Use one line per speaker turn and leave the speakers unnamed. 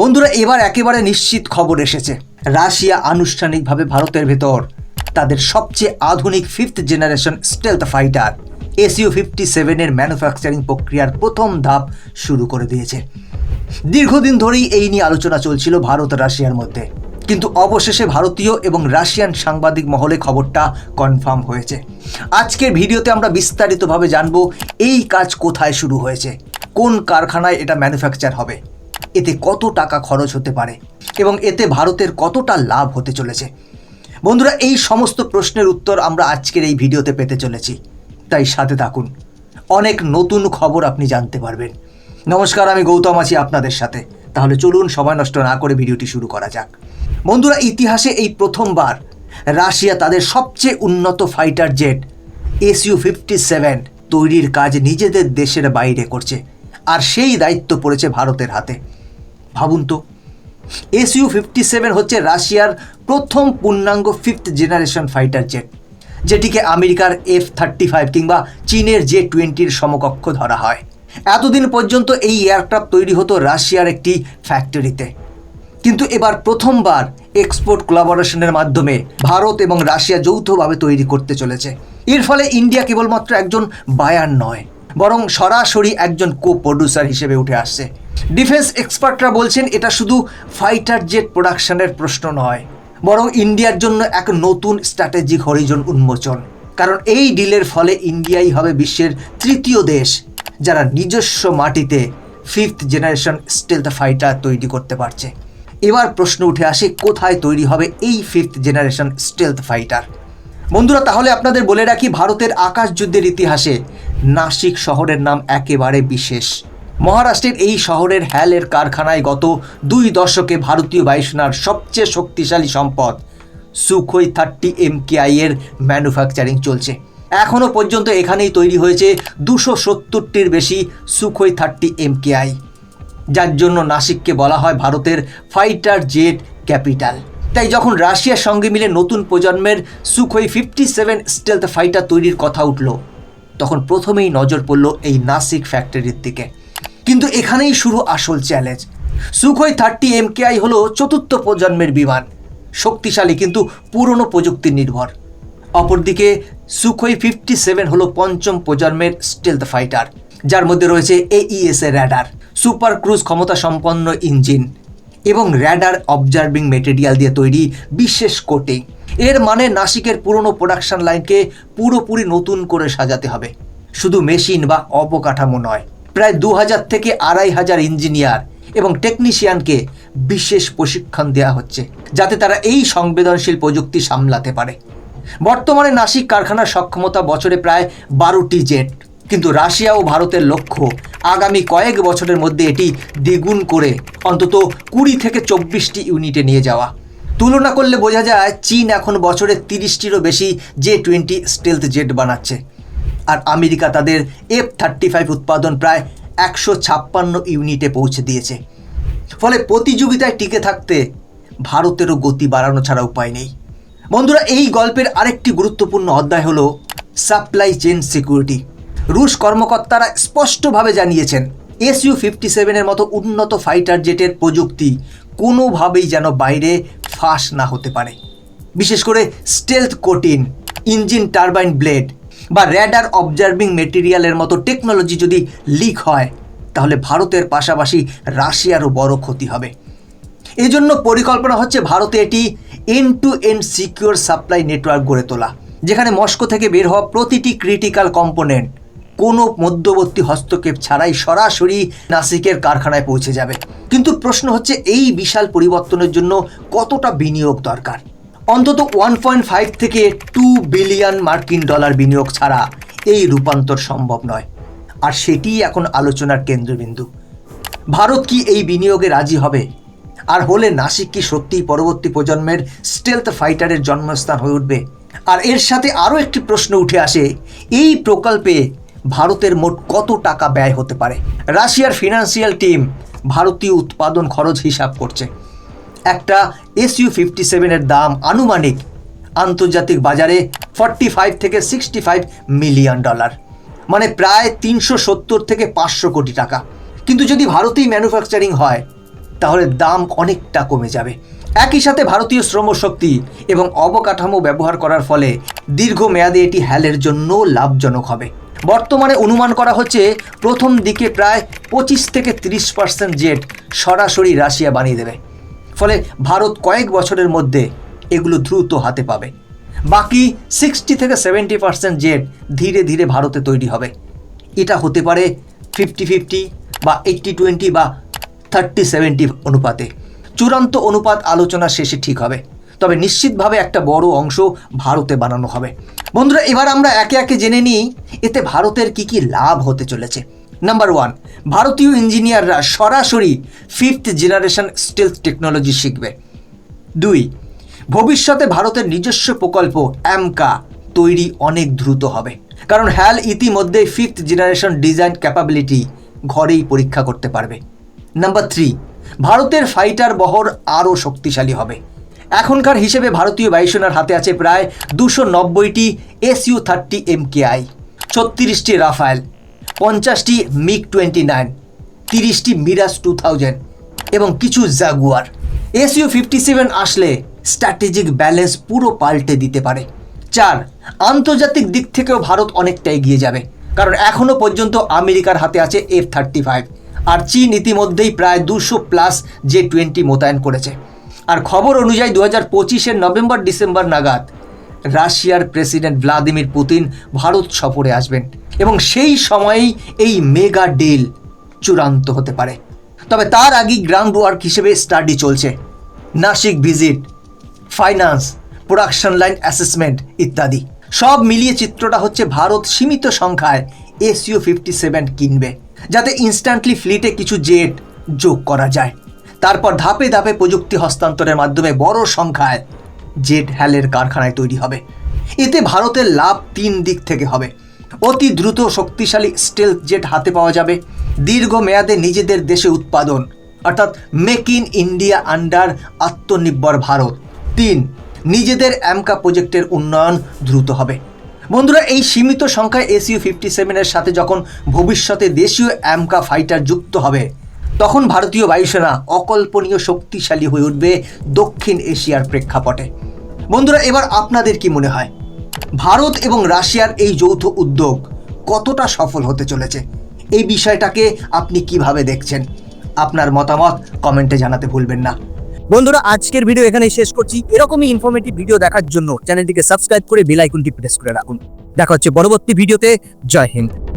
বন্ধুরা, এবার একেবারে নিশ্চিত খবর এসেছে। রাশিয়া আনুষ্ঠানিকভাবে ভারতের ভেতর। তাদের সবচেয়ে আধুনিক fifth generation stealth fighter SU fifty সেভেনের ম্যানুফ্যাকচারিং প্রক্রিয়ার প্রথম ধাপ শুরু করে দিয়েছে। দীর্ঘদিন ধরেই এই নিয়ে আলোচনা চলছিল ভারত রাশিয়ার মধ্যে। কিন্তু অবশেষে ভারতীয় এবং রাশিয়ান সাংবাদিক মহলে খবরটা কনফার্ম হয়েছে। আজকের ভিডিওতে আমরা বিস্তারিতভাবে জানব, এই কাজ কোথায় শুরু হয়েছে? কোন কারখানায় এটা ম্যানুফ্যাকচার হবে? এতে কত টাকা খরচ হতে পারে এবং এতে ভারতের কতটা লাভ হতে চলেছে? বন্ধুরা, এই সমস্ত প্রশ্নের উত্তর আমরা আজকের এই ভিডিওতে পেতে চলেছি। তাই সাথে থাকুন। অনেক নতুন খবর আপনি জানতে পারবেন। নমস্কার, আমি গৌতম আছি আপনাদের সাথে। তাহলে চলুন, সময় নষ্ট না করে ভিডিওটি শুরু করা যাক। বন্ধুরা, ইতিহাসে এই প্রথমবার রাশিয়া তাদের সবচেয়ে উন্নত fighter jet SU fifty seven তৈরির কাজ নিজেদের দেশের বাইরে করছে। আর সেই দায়িত্ব পড়েছে ভারতের হাতে। ভাবুন তো। এসইউ ফিফটি সেভেন হচ্ছে রাশিয়ার প্রথম পূর্ণাঙ্গ ফিফথ জেনারেশন ফাইটার জেট যেটিকে আমেরিকার এফ থার্টি ফাইভ কিংবা চীনের জে টোয়েন্টির সমকক্ষ ধরা হয়। এতদিন পর্যন্ত এই এয়ারক্রাফট তৈরি হতো রাশিয়ার একটি ফ্যাক্টরিতে কিন্তু এবার প্রথমবার এক্সপোর্ট কোলাবোরেশনের মাধ্যমে ভারত এবং রাশিয়া যৌথভাবে তৈরি করতে চলেছে। এর ফলে ইন্ডিয়া কেবলমাত্র একজন বায়ার নয়, বরং সরাসরি একজন কো প্রডিউসার হিসেবে উঠে আসছে। ডিফেন্স এক্সপার্টরা বলছেন এটা শুধু ফাইটার জেট প্রোডাকশনের প্রশ্ন নয়, বরং ইন্ডিয়ার জন্য এক নতুন স্ট্র্যাটেজিক হরিজন উন্মোচন। কারণ এই ডিলের ফলে ইন্ডিয়াই হবে বিশ্বের তৃতীয় দেশ, যারা নিজস্ব মাটিতে ফিফথ জেনারেশন স্টেলথ ফাইটার তৈরি করতে পারছে। এবার প্রশ্ন উঠে আসে, কোথায় তৈরি হবে এই ফিফথ জেনারেশন স্টেলথ ফাইটার বন্ধুরা, তাহলে আপনাদের বলে রাখি, ভারতের আকাশ যুদ্ধের ইতিহাসে নাসিক শহরের নাম একেবারে বিশেষ। মহারাষ্ট্রের এই শহরের হ্যালের কারখানায় গত দুই দশকে ভারতীয় বায়ুসেনার সবচেয়ে শক্তিশালী সম্পদ সুখই থার্টি এম এর ম্যানুফ্যাকচারিং চলছে। এখনও পর্যন্ত এখানেই তৈরি হয়েছে দুশো সত্তরটির বেশি সুখই থার্টি এম যার জন্য নাসিককে বলা হয় ভারতের ফাইটার জেট ক্যাপিটাল। তাই যখন রাশিয়ার সঙ্গে মিলে নতুন প্রজন্মের Sukhoi fifty seven stealth fighter তৈরির কথা উঠল, তখন প্রথমেই নজর পড়ল এই নাসিক ফ্যাক্টরির দিকে। কিন্তু এখানেই শুরু আসল চ্যালেঞ্জ সুখোই থার্টি এমকেআই হলো চতুর্থ প্রজন্মের বিমান। শক্তিশালী কিন্তু পুরনো প্রযুক্তি নির্ভর। অপরদিকে সুখোই ফিফটি সেভেন হলো পঞ্চম প্রজন্মের স্টেলথ ফাইটার যার মধ্যে রয়েছে এইএস এর র্যাডার সুপার ক্রুজ ক্ষমতা সম্পন্ন ইঞ্জিন এবং র্যাডার অবজার্ভিং মেটেরিয়াল দিয়ে তৈরি বিশেষ কোটিং এর মানে নাসিকের পুরনো প্রোডাকশন লাইনকে পুরোপুরি নতুন করে সাজাতে হবে। শুধু মেশিন বা অবকাঠামো নয়। প্রায় দু হাজার থেকে আড়াই হাজার ইঞ্জিনিয়ার এবং টেকনিশিয়ানকে বিশেষ প্রশিক্ষণ দেওয়া হচ্ছে, যাতে তারা এই সংবেদনশীল প্রযুক্তি সামলাতে পারে। বর্তমানে নাসিক কারখানার সক্ষমতা বছরে প্রায় বারোটি জেট, কিন্তু রাশিয়া ও ভারতের লক্ষ্য আগামী কয়েক বছরের মধ্যে এটি দ্বিগুণ করে অন্তত কুড়ি থেকে চব্বিশটি ইউনিটে নিয়ে যাওয়া। তুলনা করলে বোঝা যায়, চীন এখন বছরে তিরিশটিরও বেশি জে টোয়েন্টি স্টেলথ জেট বানাচ্ছে। আর আমেরিকা তাদের এফ থার্টি ফাইভ উৎপাদন প্রায় একশো ছাপ্পান্ন ইউনিটে পৌঁছে দিয়েছে। ফলে প্রতিযোগিতায় টিকে থাকতে ভারতেরও গতি বাড়ানো ছাড়া উপায় নেই। বন্ধুরা, এই গল্পের আরেকটি গুরুত্বপূর্ণ অধ্যায় হলো সাপ্লাই চেন সিকিউরিটি রুশ কর্মকর্তারা স্পষ্টভাবে জানিয়েছেন এসইউ ফিফটি সেভেনের মতো উন্নত ফাইটার জেটের প্রযুক্তি কোনোভাবেই যেন বাইরে ফাঁস না হতে পারে। বিশেষ করে stealth coating engine turbine blade বা র্যাডার অবজার্ভিং মেটেরিয়ালের মতো টেকনোলজি যদি লিক হয়, তাহলে ভারতের পাশাপাশি রাশিয়ারও বড় ক্ষতি হবে। এজন্য পরিকল্পনা হচ্ছে ভারতে এটি end to end secure supply network গড়ে তোলা, যেখানে মস্কো থেকে বের হওয়া প্রতিটি ক্রিটিক্যাল কম্পোনেন্ট কোনো মধ্যবর্তী হস্তক্ষেপ ছাড়াই সরাসরি নাসিকের কারখানায় পৌঁছে যাবে। কিন্তু প্রশ্ন হচ্ছে, এই বিশাল পরিবর্তনের জন্য কতটা বিনিয়োগ দরকার? অন্তত ওয়ান পয়েন্ট ফাইভ থেকে টু বিলিয়ন মার্কিন ডলার বিনিয়োগ ছাড়া এই রূপান্তর সম্ভব নয়। আর সেটিই এখন আলোচনার কেন্দ্রবিন্দু। ভারত কি এই বিনিয়োগে রাজি হবে? আর হলে নাসিক কি সত্যিই পরবর্তী প্রজন্মের স্টেলথ ফাইটারের জন্মস্থান হয়ে উঠবে? আর এর সাথে আরও একটি প্রশ্ন উঠে আসে, এই প্রকল্পে ভারতের মোট কত টাকা ব্যয় হতে পারে? রাশিয়ার ফিনান্সিয়াল টিম ভারতীয় উৎপাদন খরচ হিসাব করছে। একটা এসইউ ফিফটি সেভেনের দাম আনুমানিক আন্তর্জাতিক বাজারে ফর্টি ফাইভ থেকে সিক্সটি ফাইভ মিলিয়ন ডলার মানে প্রায় তিনশো সত্তর থেকে পাঁচশো কোটি টাকা। কিন্তু যদি ভারতেই ম্যানুফ্যাকচারিং হয়, তাহলে দাম অনেকটা কমে যাবে। একই সাথে ভারতীয় শ্রমশক্তি এবং অবকাঠামো ব্যবহার করার ফলে দীর্ঘমেয়াদে এটি হ্যালের জন্য লাভজনক হবে। বর্তমানে অনুমান করা হচ্ছে প্রথম দিকে প্রায় পঁচিশ থেকে তিরিশ পার্সেন্ট জেট সরাসরি রাশিয়া বানিয়ে দেবে। ফলে ভারত কয়েক বছরের মধ্যে এগুলো দ্রুত হাতে পাবে। বাকি সিক্সটি থেকে সেভেন্টি পার্সেন্ট জেট ধীরে ধীরে ভারতে তৈরি হবে। এটা হতে পারে ফিফটি ফিফটি বা এইট্টি টোয়েন্টি বা থার্টি সেভেন্টি অনুপাতে। চূড়ান্ত অনুপাত আলোচনা শেষে ঠিক হবে। তবে নিশ্চিতভাবে একটা বড় অংশ ভারতে বানানো হবে। বন্ধুরা, এবার আমরা একে একে জেনে নিই এতে ভারতের কি কি লাভ হতে চলেছে। নাম্বার ওয়ান ভারতীয় ইঞ্জিনিয়াররা সরাসরি ফিফথ জেনারেশন স্টিলথ টেকনোলজি শিখবে। দুই, ভবিষ্যতে ভারতের নিজস্ব প্রকল্প অ্যামকা তৈরি অনেক দ্রুত হবে। কারণ হ্যাল ইতিমধ্যে ফিফথ জেনারেশন ডিজাইন ক্যাপাবিলিটি ঘরেই পরীক্ষা করতে পারবে। নাম্বার থ্রি ভারতের ফাইটার বহর আরও শক্তিশালী হবে। এখনকার হিসেবে ভারতীয় বায়ুসেনার হাতে আছে প্রায় দুশো নব্বইটি এসইউ থার্টি এম কেআই ছত্রিশটি রাফায়েল পঞ্চাশটি মিগ টোয়েন্টি নাইন, তিরিশটি মিরাজ টু থাউজেন্ড এবং কিছু জাগুয়ার। এসইউ ফিফটি সেভেন আসলে স্ট্র্যাটেজিক ব্যালেন্স পুরো পাল্টে দিতে পারে। চার, আন্তর্জাতিক দিক থেকেও ভারত অনেকটা এগিয়ে যাবে, কারণ এখনও পর্যন্ত আমেরিকার হাতে আছে এফ থার্টি ফাইভ। আর চীন ইতিমধ্যেই প্রায় দুশো প্লাস জে টোয়েন্টি মোতায়েন করেছে। আর খবর অনুযায়ী দু হাজার পঁচিশের নভেম্বর ডিসেম্বর নাগাদ রাশিয়ার প্রেসিডেন্ট ভ্লাদিমির পুতিন ভারত সফরে আসবেন এবং সেই সময়েই এই মেগা ডিল চূড়ান্ত হতে পারে। তবে তার আগেই গ্রাউন্ড ওয়ার্ক হিসেবে স্টাডি চলছে। Nashik visit, finance, production line assessment ইত্যাদি। সব মিলিয়ে চিত্রটা হচ্ছে ভারত সীমিত সংখ্যায় এসইউ ফিফটি সেভেন কিনবে, যাতে ইনস্ট্যান্টলি ফ্লিটে কিছু জেট যোগ করা যায়। তারপর ধাপে ধাপে প্রযুক্তি হস্তান্তরের মাধ্যমে বড় সংখ্যায় জেট হ্যালের কারখানায় তৈরি হবে। এতে ভারতের লাভ তিন দিক থেকে হবে। অতি দ্রুত শক্তিশালী স্টেলথ জেট হাতে পাওয়া যাবে। দীর্ঘ মেয়াদে নিজেদের দেশে উৎপাদন, অর্থাৎ মেক ইন ইন্ডিয়া আন্ডার আত্মনির্ভর ভারত। তিন, নিজেদের অ্যামকা প্রজেক্টের উন্নয়ন দ্রুত হবে। বন্ধুরা, এই সীমিত সংখ্যায় এসইউ ফিফটি সেভেনের সাথে যখন ভবিষ্যতে দেশীয় অ্যামকা ফাইটার যুক্ত হবে তখন ভারতীয় বায়ুসেনা অকল্পনীয় শক্তিশালী হয়ে উঠবে দক্ষিণ এশিয়ার প্রেক্ষাপটে। বন্ধুরা, এবার আপনাদের কি মনে হয়? ভারত এবং রাশিয়ার এই যৌথ উদ্যোগ কতটা সফল হতে চলেছে? এই বিষয়টাকে আপনি কীভাবে দেখছেন? আপনার মতামত কমেন্টে জানাতে ভুলবেন না।
বন্ধুরা, আজকের ভিডিও এখানে শেষ করছি। এরকমই ইনফরমেটিভ ভিডিও দেখার জন্য চ্যানেলটিকে সাবস্ক্রাইব করে বেল প্রেস করে রাখুন। দেখা হচ্ছে পরবর্তী ভিডিওতে জয় হিন্দ।